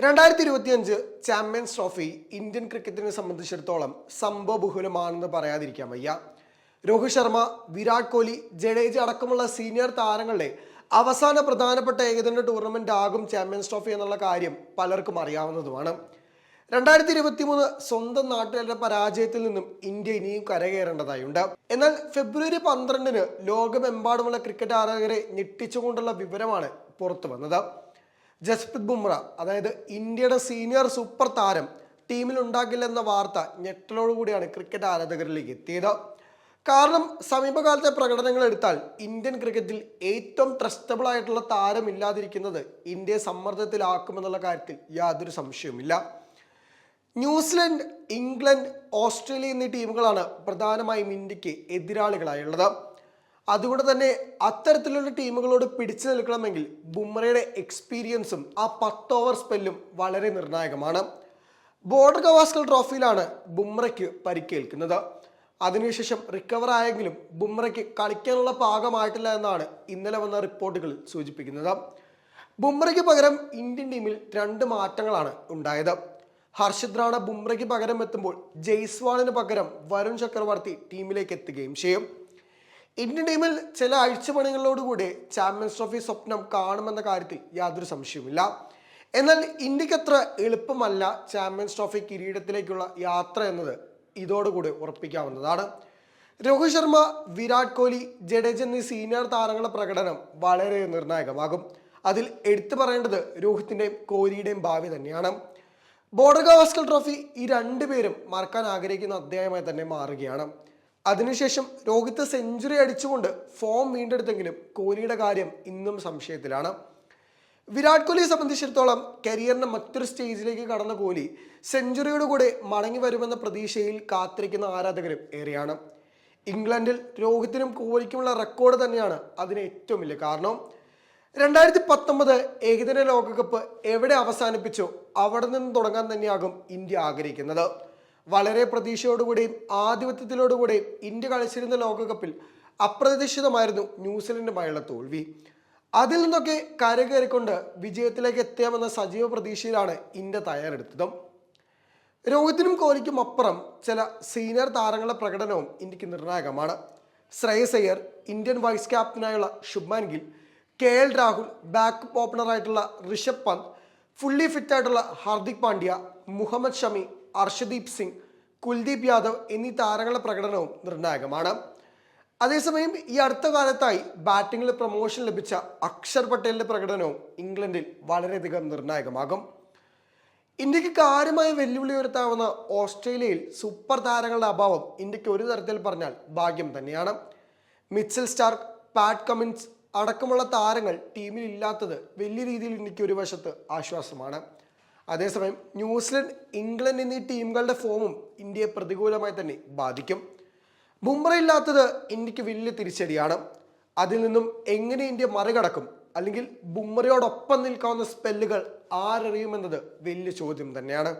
രണ്ടായിരത്തി ഇരുപത്തിയഞ്ച് champions trophy Indian ക്രിക്കറ്റിനെ സംബന്ധിച്ചിടത്തോളം സംഭവബഹുലമാണെന്ന് പറയാതിരിക്കാൻ വയ്യ. രോഹിത് ശർമ്മ വിരാട് കോഹ്ലി ജഡേജ അടക്കമുള്ള സീനിയർ താരങ്ങളുടെ അവസാന പ്രധാനപ്പെട്ട ഏകദിന ടൂർണമെന്റ് ആകും ചാമ്പ്യൻസ് ട്രോഫി എന്നുള്ള കാര്യം പലർക്കും അറിയാവുന്നതുമാണ്. രണ്ടായിരത്തി ഇരുപത്തി മൂന്ന് സ്വന്തം നാട്ടുകാരുടെ പരാജയത്തിൽ നിന്നും ഇന്ത്യ ഇനിയും കരകയറേണ്ടതായുണ്ട്. എന്നാൽ ഫെബ്രുവരി പന്ത്രണ്ടിന് ലോകമെമ്പാടുമുള്ള ക്രിക്കറ്റ് ആരാധകരെ ഞെട്ടിച്ചുകൊണ്ടുള്ള വിവരമാണ് പുറത്തു വന്നത് ജസ്പ്രീത് ബുംറ അതായത് ഇന്ത്യയുടെ സീനിയർ സൂപ്പർ താരം ടീമിൽ ഉണ്ടാകില്ലെന്ന വാർത്ത ഞെട്ടലോടുകൂടിയാണ് ക്രിക്കറ്റ് ആരാധകരിലേക്ക് എത്തിയത്. കാരണം സമീപകാലത്തെ പ്രകടനങ്ങൾ എടുത്താൽ ഇന്ത്യൻ ക്രിക്കറ്റിൽ ഏറ്റവും ട്രസ്റ്റബിൾ ആയിട്ടുള്ള താരം ഇല്ലാതിരിക്കുന്നത് ഇന്ത്യയെ സമ്മർദ്ദത്തിലാക്കുമെന്നുള്ള കാര്യത്തിൽ യാതൊരു സംശയവുമില്ല. ന്യൂസിലൻഡ് ഇംഗ്ലണ്ട് ഓസ്ട്രേലിയ എന്നീ ടീമുകളാണ് പ്രധാനമായും ഇന്ത്യയ്ക്ക് എതിരാളികളായുള്ളത്. അതുകൊണ്ട് തന്നെ അത്തരത്തിലുള്ള ടീമുകളോട് പിടിച്ചു നിൽക്കണമെങ്കിൽ ബുംറയുടെ എക്സ്പീരിയൻസും ആ പത്ത് ഓവർ സ്പെല്ലും വളരെ നിർണായകമാണ്. ബോർഡർ ഗവാസ്കൽ ട്രോഫിയിലാണ് ബുംറയ്ക്ക് പരിക്കേൽക്കുന്നത്. അതിനുശേഷം റിക്കവർ ആയെങ്കിലും ബുംറയ്ക്ക് കളിക്കാനുള്ള പാകമായിട്ടില്ല എന്നാണ് ഇന്നലെ വന്ന റിപ്പോർട്ടുകൾ സൂചിപ്പിക്കുന്നത്. ബുംറയ്ക്ക് പകരം ഇന്ത്യൻ ടീമിൽ രണ്ട് മാറ്റങ്ങളാണ് ഉണ്ടായത്. ഹർഷിത് റാണ ബുംറയ്ക്ക് പകരം എത്തുമ്പോൾ ജയ്സ്വാളിന് പകരം വരുൺ ചക്രവർത്തി ടീമിലേക്ക് എത്തുകയും ചെയ്യും. ഇന്ത്യൻ ടീമിൽ ചില അഴിച്ചുപണികളോടുകൂടി ചാമ്പ്യൻസ് ട്രോഫി സ്വപ്നം കാണുമെന്ന കാര്യത്തിൽ യാതൊരു സംശയവുമില്ല. എന്നാൽ ഇന്ത്യക്കത്ര എളുപ്പമല്ല ചാമ്പ്യൻസ് ട്രോഫി കിരീടത്തിലേക്കുള്ള യാത്ര എന്നത് ഇതോടുകൂടി ഉറപ്പിക്കാവുന്നതാണ്. രോഹിത് ശർമ്മ വിരാട് കോഹ്ലി ജഡേജ എന്നീ സീനിയർ താരങ്ങളുടെ പ്രകടനം വളരെ നിർണായകമാകും. അതിൽ എടുത്തു പറയേണ്ടത് രോഹിത്തിന്റെയും കോഹ്ലിയുടെയും ഭാവി തന്നെയാണ്. ബോർഡർ ഗവാസ്കൽ ട്രോഫി ഈ രണ്ടുപേരും മറക്കാൻ ആഗ്രഹിക്കുന്ന അധ്യായമായി തന്നെ മാറുകയാണ്. അതിനുശേഷം രോഹിത് സെഞ്ചുറി അടിച്ചുകൊണ്ട് ഫോം വീണ്ടെടുത്തെങ്കിലും കോഹ്ലിയുടെ കാര്യം ഇന്നും സംശയത്തിലാണ്. വിരാട് കോഹ്ലിയെ സംബന്ധിച്ചിടത്തോളം കരിയറിന്റെ മറ്റൊരു സ്റ്റേജിലേക്ക് കടന്ന കോഹ്ലി സെഞ്ചുറിയുടെ കൂടെ മടങ്ങി വരുമെന്ന പ്രതീക്ഷയിൽ കാത്തിരിക്കുന്ന ആരാധകരും ഏറെയാണ്. ഇംഗ്ലണ്ടിൽ രോഹിത്തിനും കോഹ്ലിക്കുമുള്ള റെക്കോർഡ് തന്നെയാണ് അതിന് ഏറ്റവും വലിയ കാരണം. രണ്ടായിരത്തി പത്തൊമ്പത് ഏകദിന ലോകകപ്പ് എവിടെ അവസാനിപ്പിച്ചോ അവിടെ നിന്ന് തുടങ്ങാൻ തന്നെയാകും ഇന്ത്യ ആഗ്രഹിക്കുന്നത്. വളരെ പ്രതീക്ഷയോടുകൂടിയും ആധിപത്യത്തിലോടുകൂടിയും ഇന്ത്യ കളിച്ചിരുന്ന ലോകകപ്പിൽ അപ്രതീക്ഷിതമായിരുന്നു ന്യൂസിലൻഡുമായുള്ള തോൽവി. അതിൽ നിന്നൊക്കെ കരകയറിക്കൊണ്ട് വിജയത്തിലേക്ക് എത്തിയാമെന്ന സജീവ പ്രതീക്ഷയിലാണ് ഇന്ത്യ തയ്യാറെടുത്തതും. രോഹിത്തിനും കോഹ്ലിക്കും അപ്പുറം ചില സീനിയർ താരങ്ങളുടെ പ്രകടനവും ഇന്ത്യയ്ക്ക് നിർണായകമാണ്. Shreyas Iyer Indian vice ക്യാപ്റ്റനായുള്ള Shubman Gill K L Rahul backup ഓപ്പണറായിട്ടുള്ള Rishabh Pant fully ഫിറ്റായിട്ടുള്ള ഹാർദിക് പാണ്ഡ്യ മുഹമ്മദ് ഷമി അർഷദീപ് സിംഗ് കുൽദീപ് യാദവ് എന്നീ താരങ്ങളുടെ പ്രകടനവും നിർണായകമാണ്. അതേസമയം ഈ അടുത്ത കാലത്തായി ബാറ്റിംഗിൽ പ്രമോഷൻ ലഭിച്ച അക്ഷർ പട്ടേലിന്റെ പ്രകടനവും ഇംഗ്ലണ്ടിൽ വളരെയധികം നിർണായകമാകും. ഇന്ത്യയ്ക്ക് കാര്യമായ വെല്ലുവിളി ഉയർത്താവുന്ന ഓസ്ട്രേലിയയിൽ സൂപ്പർ താരങ്ങളുടെ അഭാവം ഇന്ത്യയ്ക്ക് ഒരു തരത്തിൽ പറഞ്ഞാൽ ഭാഗ്യം തന്നെയാണ്. മിച്ചൽ സ്റ്റാർക്ക് പാറ്റ് കമിൻസ് അടക്കമുള്ള താരങ്ങൾ ടീമിൽ ഇല്ലാത്തത് വലിയ രീതിയിൽ ഇന്ത്യയ്ക്ക് ഒരു വശത്ത് ആശ്വാസമാണ്. അതേസമയം ന്യൂസിലൻഡ് ഇംഗ്ലണ്ട് എന്നീ ടീമുകളുടെ ഫോമും ഇന്ത്യയെ പ്രതികൂലമായി തന്നെ ബാധിക്കും. ബുംറ ഇല്ലാത്തത് ഇന്ത്യയ്ക്ക് വലിയ തിരിച്ചടിയാണ്. അതിൽ നിന്നും എങ്ങനെ ഇന്ത്യ മറികടക്കും? അല്ലെങ്കിൽ ബുംറയോടൊപ്പം നിൽക്കാവുന്ന സ്പെല്ലുകൾ ആരറിയുമെന്നത് വലിയ ചോദ്യം തന്നെയാണ്.